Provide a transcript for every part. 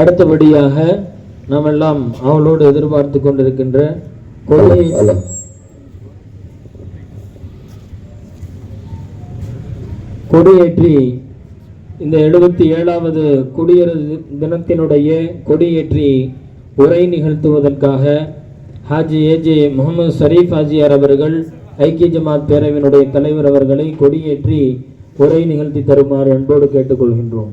அடுத்தபடியாக நாம் எல்லாம் அவளோடு எதிர்பார்த்து கொண்டிருக்கின்ற கொள்கை கொடியேற்றி இந்த எழுபத்தி ஏழாவது குடியரசு தினத்தினுடைய கொடியேற்றி உரை நிகழ்த்துவதற்காக ஹாஜி ஏஜே முகமது ஷரீப் ஹாஜியார் அவர்கள் ஐக்கிய ஜமாத் பேரவையினுடைய தலைவர் அவர்களை கொடியேற்றி உரை நிகழ்த்தி தருமாறு அன்போடு கேட்டுக்கொள்கின்றோம்.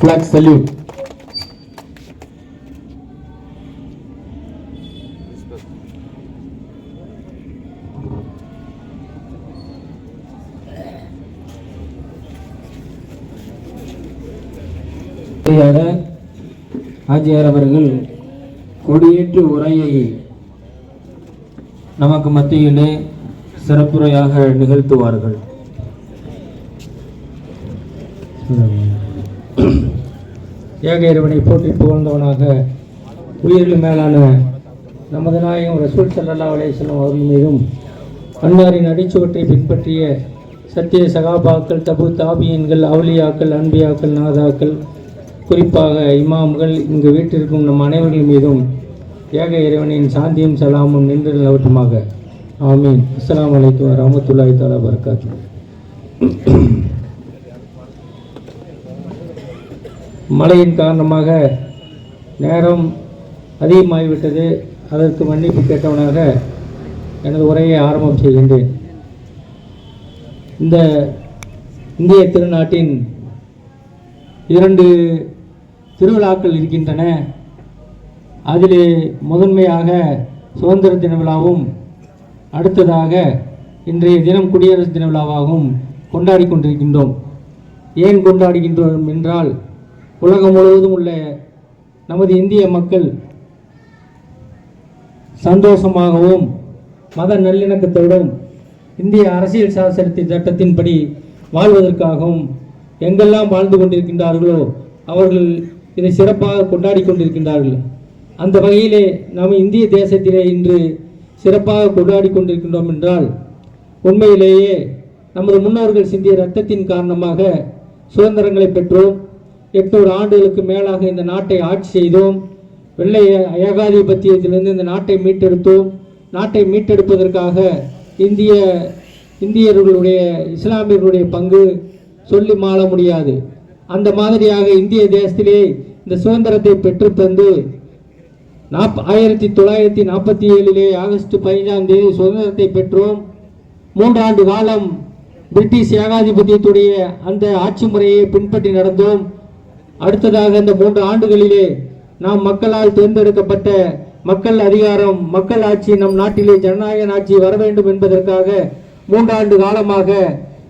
Флаг салют. சல்யூட் இறுதியாக ஆஜியார் அவர்கள் கொடியேற்று உரையை நமக்கு மத்தியிலே சிறப்புரையாக நிகழ்த்துவார்கள். ஏக இறைவனை போற்றி புகழ்ந்தவனாக உயிரில் மேலான நமது நாயகம் ரசூல் சல்லா அலையம் அவர்கள் மீதும் அன்னாரின் அடிச்சுவற்றை பின்பற்றிய சத்திய சகாபாக்கள் தபு தாபியன்கள் அவுலியாக்கள் அன்பியாக்கள் நாதாக்கள் குறிப்பாக இமாம்கள் இங்கு வீட்டிற்கும் நம் அனைவர்கள் மீதும் ஏக இறைவனின் சாந்தியும் சலாமும் நின்று நிலவட்டுமாக. ஆமீன். அஸ்லாம் அலைக்கும் வரமத்துல்லாஹி தாலா பர்காத் மழையின் காரணமாக நேரம் அதிகமாகிவிட்டது. அதற்கு மன்னிப்பு கேட்டவனாக எனது உரையை ஆரம்பம் செய்கின்றேன். இந்த இந்திய திருநாட்டின் இரண்டு திருவிழாக்கள் இருக்கின்றன. அதிலே முதன்மையாக சுதந்திர தின விழாவும் அடுத்ததாக இன்றைய தினம் குடியரசு தின விழாவாகவும் கொண்டாடி கொண்டிருக்கின்றோம். ஏன் கொண்டாடுகின்றோம் என்றால் உலகம் முழுவதும் உள்ள நமது இந்திய மக்கள் சந்தோஷமாகவும் மத நல்லிணக்கத்தோடும் இந்திய அரசியல் சாசனத்தின் சட்டத்தின்படி வாழ்வதற்காகவும் எங்கெல்லாம் வாழ்ந்து கொண்டிருக்கின்றார்களோ அவர்கள் இதை சிறப்பாக கொண்டாடி கொண்டிருக்கின்றார்கள். அந்த வகையிலே நாம் இந்திய தேசத்திலே இன்று சிறப்பாக கொண்டாடி கொண்டிருக்கின்றோம் என்றால் உண்மையிலேயே நமது முன்னோர்கள் சிந்திய ரத்தத்தின் காரணமாக சுதந்திரங்களை பெற்றோம். எட்நூறு ஆண்டுகளுக்கு மேலாக இந்த நாட்டை ஆட்சி செய்தோம். வெள்ளை ஏகாதிபத்தியத்திலிருந்து இந்த நாட்டை மீட்டெடுத்தோம். நாட்டை மீட்டெடுப்பதற்காக இந்திய இந்தியர்களுடைய இஸ்லாமியர்களுடைய பங்கு சொல்லி மாள முடியாது. அந்த மாதிரியாக இந்திய தேசத்திலே இந்த சுதந்திரத்தை பெற்று தந்து நாப் ஆயிரத்தி தொள்ளாயிரத்தி நாற்பத்தி ஏழிலே ஆகஸ்ட் பதினஞ்சாம் தேதி சுதந்திரத்தை பெற்றோம். மூன்றாண்டு காலம் பிரிட்டிஷ் ஏகாதிபத்தியத்துடைய அந்த ஆட்சி முறையை பின்பற்றி நடந்தோம். அடுத்ததாக இந்த மூன்று ஆண்டுகளிலே நாம் மக்களால் தேர்ந்தெடுக்கப்பட்ட மக்கள் அதிகாரம் மக்கள் ஆட்சி நம் நாட்டிலே ஜனநாயக ஆட்சி வர வேண்டும் என்பதற்காக மூன்றாண்டு காலமாக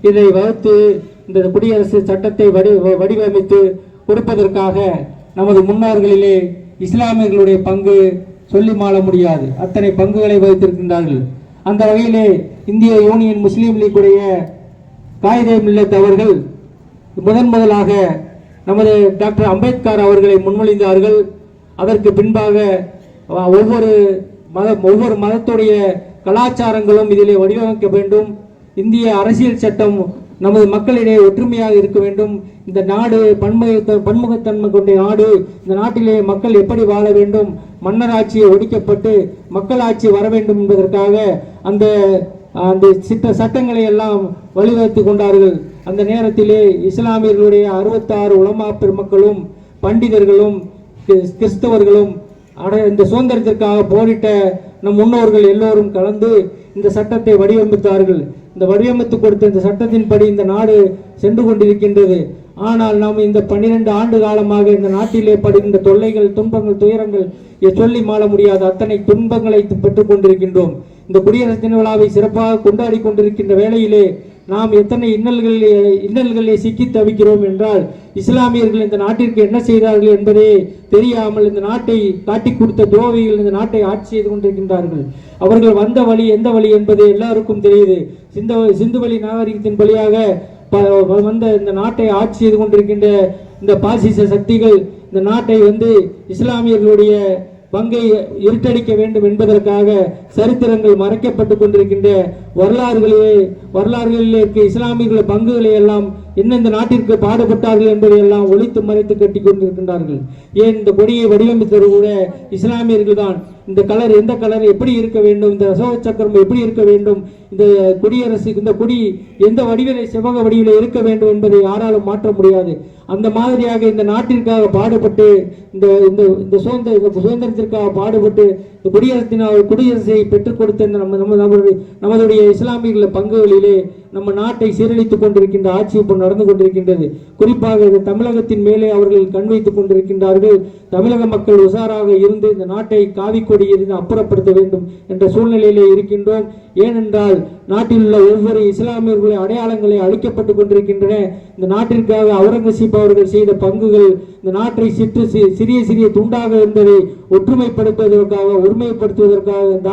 இதை வகுத்து இந்த குடியரசு சட்டத்தை வடி வடிவமைத்து கொடுப்பதற்காக நமது முன்னோர்களிலே இஸ்லாமியர்களுடைய பங்கு சொல்லி மாள முடியாது. அத்தனை பங்குகளை வகித்திருக்கின்றார்கள். அந்த வகையிலே இந்திய யூனியன் முஸ்லீம் லீக்குடைய காயிதே மில்லத் அவர்கள் முதன் முதலாக நமது டாக்டர் அம்பேத்கர் அவர்களை முன்மொழிந்தார்கள். அதற்கு பின்பாக ஒவ்வொரு மத ஒவ்வொரு மதத்துடைய கலாச்சாரங்களும் இதிலே வடிவமைக்க வேண்டும். இந்திய அரசியல் சட்டம் நமது மக்களிடையே ஒற்றுமையாக இருக்க வேண்டும். இந்த நாடு பன்முக பன்முகத்தன்மை கொண்ட நாடு. இந்த நாட்டிலே மக்கள் எப்படி வாழ வேண்டும்? மன்னராட்சியை ஒழிக்கப்பட்டு மக்களாட்சி வர வேண்டும் என்பதற்காக அந்த அந்த சித்த சட்டங்களை எல்லாம் வழிவகுத்து கொண்டார்கள். அந்த நேரத்திலே இஸ்லாமியர்களுடைய அறுபத்தாறு உலமா பெருமக்களும் பண்டிதர்களும் கிறிஸ்தவர்களும் அட இந்த சுதந்திரத்திற்காக போரிட்ட நம் முன்னோர்கள் எல்லோரும் கலந்து இந்த சட்டத்தை வடிவமைத்தார்கள். இந்த வடிவமைத்து கொடுத்த இந்த சட்டத்தின்படி இந்த நாடு சென்று கொண்டிருக்கின்றது. ஆனால் நாம் இந்த பன்னிரண்டு ஆண்டு காலமாக இந்த நாட்டிலே படுகின்ற தொல்லைகள் துன்பங்கள் துயரங்கள் சொல்லி மாள முடியாத அத்தனை துன்பங்களை பெற்றுக் கொண்டிருக்கின்றோம். இந்த குடியரசு தின விழாவை சிறப்பாக கொண்டாடி கொண்டிருக்கின்ற வேளையிலே நாம் எத்தனை இன்னல்களில் இன்னல்களை சிக்கி தவிக்கிறோம் என்றால் இஸ்லாமியர்கள் இந்த நாட்டிற்கு என்ன செய்தார்கள் என்பதே தெரியாமல் இந்த நாட்டை காட்டி கொடுத்த துரோகிகள் இந்த நாட்டை ஆட்சி செய்து கொண்டிருக்கின்றார்கள். அவர்கள் வந்த வழி எந்த வழி என்பது எல்லாருக்கும் தெரியுது. சிந்த சிந்து வழி நாகரிகத்தின் வழியாக ப- வந்த இந்த நாட்டை ஆட்சி செய்து கொண்டிருக்கின்ற இந்த பாசிச சக்திகள் இந்த நாட்டை வந்து இஸ்லாமியர்களுடைய பங்கை இருட்டடிக்க வேண்டும் என்பதற்காக சரித்திரங்கள் மறைக்கப்பட்டு கொண்டிருக்கின்ற வரலாறுகளிலே வரலாறுகளிலே இருக்க இஸ்லாமியர்கள் பங்குகளை எல்லாம் என்ன இந்த நாட்டிற்கு பாடுபட்டார்கள் என்பதை எல்லாம் ஒழித்து மறைத்து கட்டி கொண்டிருக்கின்றார்கள். ஏன் இந்த கொடியை வடிவமைத்தவர் கூட இஸ்லாமியர்கள் தான் இந்த கலர் எந்த கலர் எப்படி இருக்க வேண்டும்? இந்த அசோக சக்கரம் எப்படி இருக்க வேண்டும்? இந்த குடியரசு இந்த கொடி எந்த வடிவிலே செவ்வக வடிவில் இருக்க வேண்டும் என்பதை யாராலும் மாற்ற முடியாது. அந்த மாதிரியாக இந்த நாட்டிற்காக பாடுபட்டு இந்த இந்த இந்த சுதந்திர இந்த சுதந்திரத்திற்காக பாடுபட்டு இந்த குடியரசினால் குடியரசை பெற்றுக் கொடுத்த இந்த நம்ம நம்ம நம்மளுடைய நமதுடைய இஸ்லாமியர்கள் பங்குகளிலே நம்ம நாட்டை சீரழித்துக் கொண்டிருக்கின்ற ஆட்சி இப்போ நடந்து கொண்டிருக்கின்றது. குறிப்பாக இது தமிழகத்தின் மேலே அவர்கள் கண் வைத்துக் கொண்டிருக்கின்றார்கள். தமிழக மக்கள் உஷாராக இருந்து இந்த நாட்டை காவிக்கொடி இருந்து அப்புறப்படுத்த வேண்டும் என்ற சூழ்நிலையிலே இருக்கின்றோம். ஏனென்றால் நாட்டில் உள்ள ஒவ்வொரு இஸ்லாமியர்களுடைய அடையாளங்களை அழிக்கப்பட்டு கொண்டிருக்கின்றன. இந்த நாட்டிற்காக அவுரங்கசீப் அவர்கள் செய்த பங்குகள் இந்த நாட்டை சிற்று சிறிய சிறிய துண்டாக இருந்ததை ஒற்றுமைப்படுத்துவதற்காக ஒருமைப்படுத்துவதற்காக இந்த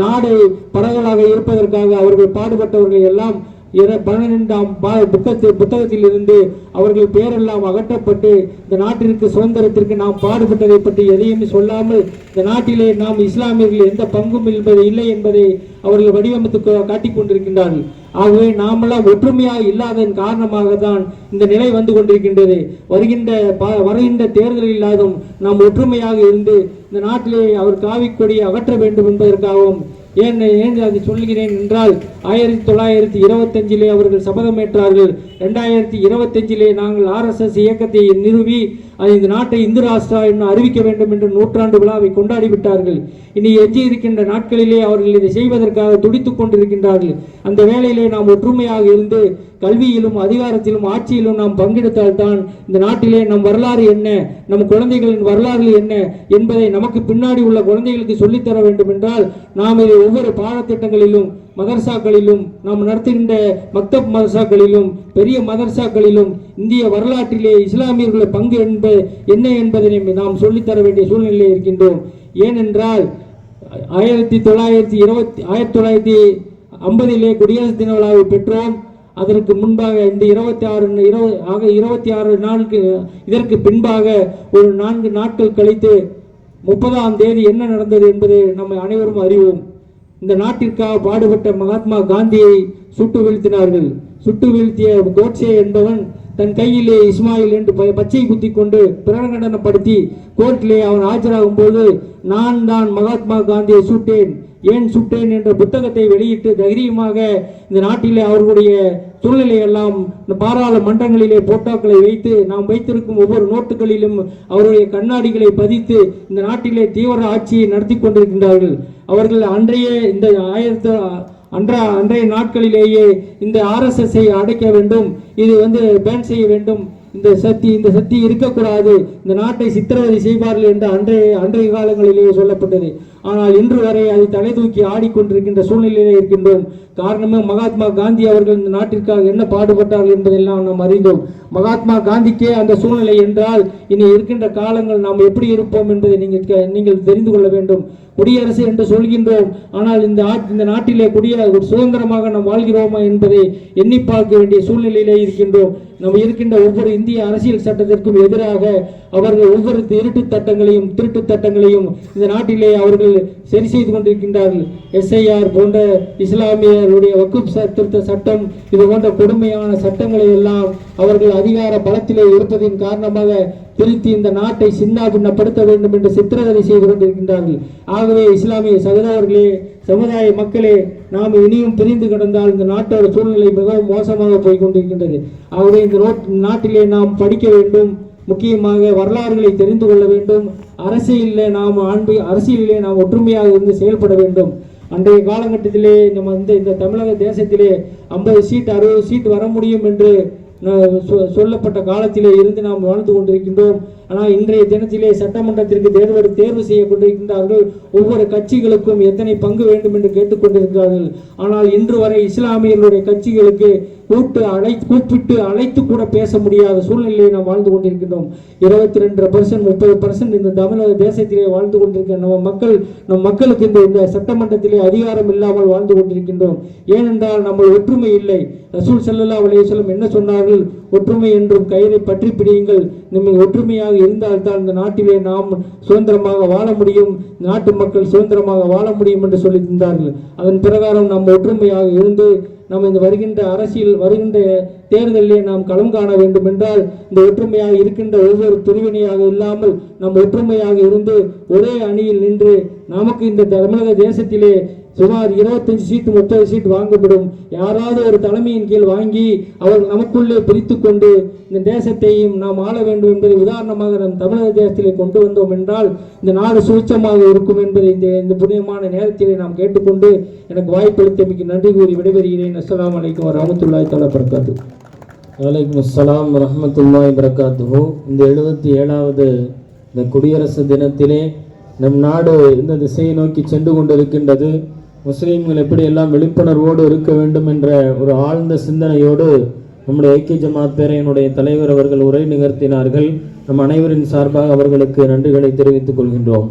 நாடு பரவலாக இருப்பதற்காக அவர்கள் பாடுபட்டவர்கள் எல்லாம் பன்னிரெண்டாம் பா- புத்தகத்தில் புத்தகத்தில் இருந்து அவர்கள் பெயரெல்லாம் அகற்றப்பட்டு இந்த நாட்டிற்கு சுதந்திரத்திற்கு நாம் பாடுபட்டதை பற்றி எதையும் சொல்லாமல் இந்த நாட்டிலே நாம் இஸ்லாமியர்கள் எந்த பங்கும் என்பது இல்லை என்பதை அவர்கள் வடிவமைத்து காட்டிக் கொண்டிருக்கின்றார்கள். ஆகவே நாமெல்லாம் ஒற்றுமையாக இல்லாததன் காரணமாக தான் இந்த நிலை வந்து கொண்டிருக்கின்றது. வருகின்ற ப- வருகின்ற தேர்தல் இல்லாதும் நாம் ஒற்றுமையாக இருந்து இந்த நாட்டிலே அவர் காவிக்கொடியை அகற்ற வேண்டும் என்பதற்காகவும் ஏன் ஏன் அது சொல்கிறேன் என்றால் ஆயிரத்தி தொள்ளாயிரத்தி இருபத்தஞ்சிலே அவர்கள் சபதமேற்றார்கள் ரெண்டாயிரத்தி இருபத்தஞ்சிலே நாங்கள் ஆர்எஸ்எஸ் இயக்கத்தை நிறுவி இந்த நாட்டை இந்து ராஷ்டிரா என்று அறிவிக்க வேண்டும் என்று நூற்றாண்டு விழாவை கொண்டாடி விட்டார்கள். இனி எஞ்சி இருக்கின்ற நாட்களிலே அவர்கள் இதை செய்வதற்காக துடித்துக் கொண்டிருக்கின்றார்கள். அந்த வேளையிலே நாம் ஒற்றுமையாக இருந்து கல்வியிலும் அதிகாரத்திலும் ஆட்சியிலும் நாம் பங்கெடுத்தால்தான் இந்த நாட்டிலே நம் வரலாறு என்ன நம் குழந்தைகளின் வரலாறு என்ன என்பதை நமக்கு பின்னாடி உள்ள குழந்தைகளுக்கு சொல்லித்தர வேண்டும் என்றால் நாம் இதை ஒவ்வொரு பாடத்திட்டங்களிலும் மதர்சாக்களிலும் நாம் நடத்துகின்ற மக்தப் மதர்சாக்களிலும் பெரிய மதர்சாக்களிலும் இந்திய வரலாற்றிலே இஸ்லாமியர்களுடைய பங்கு என்ப என்ன என்பதனை நாம் சொல்லித்தர வேண்டிய சூழ்நிலையில் இருக்கின்றோம். ஏனென்றால் ஆயிரத்தி தொள்ளாயிரத்தி இருபத்தி ஆயிரத்தி தொள்ளாயிரத்தி ஐம்பதிலே குடியரசு தின விழாவை பெற்றோம். அதற்கு முன்பாக இந்த இருபத்தி ஆறு இருபது ஆக இருபத்தி ஆறு நாளுக்கு இதற்கு பின்பாக ஒரு நான்கு நாட்கள் கழித்து முப்பதாம் தேதி என்ன நடந்தது என்பதை நம்ம அனைவரும் அறிவோம். இந்த நாட்டிற்காக பாடுபட்ட மகாத்மா காந்தியை சுட்டு வீழ்த்தினார்கள். சுட்டு வீழ்த்திய கோட்சே என்பவன் தன் கையிலே இஸ்மாயில் என்று ப- பச்சை குத்தி கொண்டு பிரகடனப்படுத்தி கோர்ட்டிலே அவன் ஆஜராகும் போது நான் தான் மகாத்மா காந்தியை சுட்டேன். ஏன் சுட்டேன் என்ற புத்தகத்தை வெளியிட்டு தைரியமாக இந்த நாட்டிலே அவர்களுடைய சூழ்நிலை எல்லாம் இந்த பாராளுமன்றங்களிலே போட்டோக்களை வைத்து நாம் வைத்திருக்கும் ஒவ்வொரு நோட்டுகளிலும் அவருடைய கண்ணாடிகளை பதித்து இந்த நாட்டிலே தீவிர ஆட்சியை நடத்தி கொண்டிருக்கின்றார்கள். அவர்கள் அன்றைய இந்த ஆயிரத்து அன்ற அன்றைய நாட்களிலேயே இந்த ஆர்எஸ்எஸ்ஐ அடைக்க வேண்டும் இது வந்து பேன் செய்ய வேண்டும். இந்த சக்தி இந்த சக்தி இருக்கக்கூடாது. இந்த நாட்டை சித்திரவதை செய்வார்கள் என்று அன்றைய அன்றைய காலங்களிலேயே சொல்லப்பட்டது. ஆனால் இன்று வரை அதை தலை தூக்கி ஆடிக்கொண்டிருக்கின்ற சூழ்நிலையிலே இருக்கின்றோம். காரணமாக மகாத்மா காந்தி அவர்கள் இந்த நாட்டிற்காக என்ன பாடுபட்டார்கள் என்பதெல்லாம் நாம் அறிந்தோம். மகாத்மா காந்திக்கே அந்த சூழ்நிலை என்றால் இனி இருக்கின்ற காலங்கள் நாம் எப்படி இருப்போம் என்பதை நீங்கள் க- நீங்கள் தெரிந்து கொள்ள வேண்டும். குடியரசு என்று சொல்கின்றோம். ஆனால் இந்த இந்த நாட்டிலே குடிய ஒரு சுதந்திரமாக நாம் வாழ்கிறோமா என்பதை எண்ணி பார்க்க வேண்டிய சூழ்நிலையிலே இருக்கின்றோம். நம்ம இருக்கின்ற ஒவ்வொரு இந்திய அரசியல் சட்டத்திற்கும் எதிராக அவர்கள் ஒவ்வொரு திருட்டு சட்டங்களையும் திருட்டு சட்டங்களையும் இந்த நாட்டிலே அவர்கள் சரி செய்து கொண்டிருக்கின்றார்கள். எஸ்ஐஆர் போன்ற அவர்களுடைய வக்குப் ச- திருத்த சட்டம் இது போன்ற கொடுமையான சட்டங்களை எல்லாம் அவர்கள் அதிகார பலத்திலே இருப்பதின் காரணமாக திருத்தி இந்த நாட்டை சின்னாபின்னப்படுத்த வேண்டும் என்று சித்திரவதை செய்து கொண்டிருக்கின்றார்கள். ஆகவே இஸ்லாமிய சகோதரர்களே சமுதாய மக்களே நாம் இனியும் பிரிந்து கிடந்தால் இந்த நாட்டோட சூழ்நிலை மிகவும் மோசமாக போய் கொண்டிருக்கின்றது. ஆகவே இந்த நோட் நாட்டிலே நாம் படிக்க வேண்டும் முக்கியமாக வரலாறுகளை தெரிந்து கொள்ள வேண்டும். அரசியலில் நாம் ஆண்பு அரசியலிலே நாம் ஒற்றுமையாக இருந்து செயல்பட வேண்டும். அன்றைய காலகட்டத்திலே நம்ம இந்த இந்த தமிழக தேசத்திலே ஐம்பது சீட் அறுபது சீட் வர முடியும் என்று சொ- சொல்லப்பட்ட காலத்திலே இருந்து நாம் வாழ்ந்து கொண்டிருக்கின்றோம். ஆனால் இன்றைய தினத்திலே சட்டமன்றத்திற்கு தேர்வு தேர்வு செய்ய கொண்டிருக்கின்றார்கள் ஒவ்வொரு கட்சிகளுக்கும் எத்தனை பங்கு வேண்டும் என்று கேட்டுக்கொண்டிருக்கிறார்கள். ஆனால் இன்று வரை இஸ்லாமியர்களுடைய கட்சிகளுக்கு கூட்டு அழை கூப்பிட்டு அழைத்து கூட பேச முடியாத சூழ்நிலையை நாம் வாழ்ந்து கொண்டிருக்கின்றோம். இருபத்தி ரெண்டு பர்சன்ட் முப்பது பர்சன்ட் இந்த தமிழக தேசத்திலே வாழ்ந்து கொண்டிருக்கிற நம்ம மக்கள் நம் மக்களுக்கு இந்த இந்த சட்டமன்றத்திலே அதிகாரம் இல்லாமல் வாழ்ந்து கொண்டிருக்கின்றோம். ஏனென்றால் நம்ம ஒற்றுமை இல்லை. ரசூல் செல்லல்லா அலைஹி வஸல்லம் என்ன சொன்னார்கள்? ஒற்றுமை என்றும் கயிறை பற்றி பிடியுங்கள். நீங்கள் ஒற்றுமையாக இருந்தால்தான் இந்த நாட்டிலே நாம் சுதந்திரமாக வாழ முடியும். நாட்டு மக்கள் சுதந்திரமாக வாழ முடியும் என்று சொல்லி தந்தார்கள் அதன் பிரகாரம் நாம் ஒற்றுமையாக இருந்து நாம் இந்த வருகின்ற அரசியல் வருகின்ற தேர்தலிலே நாம் களம் காண வேண்டும் என்றால் இந்த ஒற்றுமையாக இருக்கின்ற ஒவ்வொரு பிரிவினையாக இல்லாமல் நாம் ஒற்றுமையாக இருந்து ஒரே அணியில் நின்று நமக்கு இந்த தமிழக தேசத்திலே சுமார் இருபத்தஞ்சு சீட்டு முப்பது சீட் வாங்கப்படும். யாராவது ஒரு தலைமையின் கீழ் வாங்கி அவர் நமக்குள்ளே பிரித்து கொண்டு இந்த தேசத்தையும் நாம் ஆள வேண்டும் என்பதை உதாரணமாக நம் தமிழக தேசத்திலே கொண்டு வந்தோம் என்றால் இந்த நாடு சுவிச்சமாக இருக்கும் என்பதை இந்த இந்த புண்ணியமான நேரத்திலே நாம் கேட்டுக்கொண்டு எனக்கு வாய்ப்பளித்தமைக்கு நன்றி கூறி விடைபெறுகிறேன். அஸ்லாம் வலைக்கம் வரஹ்மத்துல்லாஹி தலா பரக்காத்து வலைக்கம் அஸ்ஸலாம் ரஹமத்துல்லாய் வரகாத்துஹு இந்த எழுபத்தி ஏழாவது இந்த குடியரசு தினத்திலே நம் நாடு இந்த திசையை நோக்கி சென்று கொண்டிருக்கின்றது. முஸ்லீம்கள் எப்படியெல்லாம் விழிப்புணர்வோடு இருக்க வேண்டும் என்ற ஒரு ஆழ்ந்த சிந்தனையோடு நம்முடைய ஐக்கிய ஜமாத் பேரையினுடைய தலைவர் அவர்கள் உரை நிகழ்த்தினார்கள். நம் அனைவரின் சார்பாக அவர்களுக்கு நன்றிகளை தெரிவித்துக் கொள்கின்றோம்.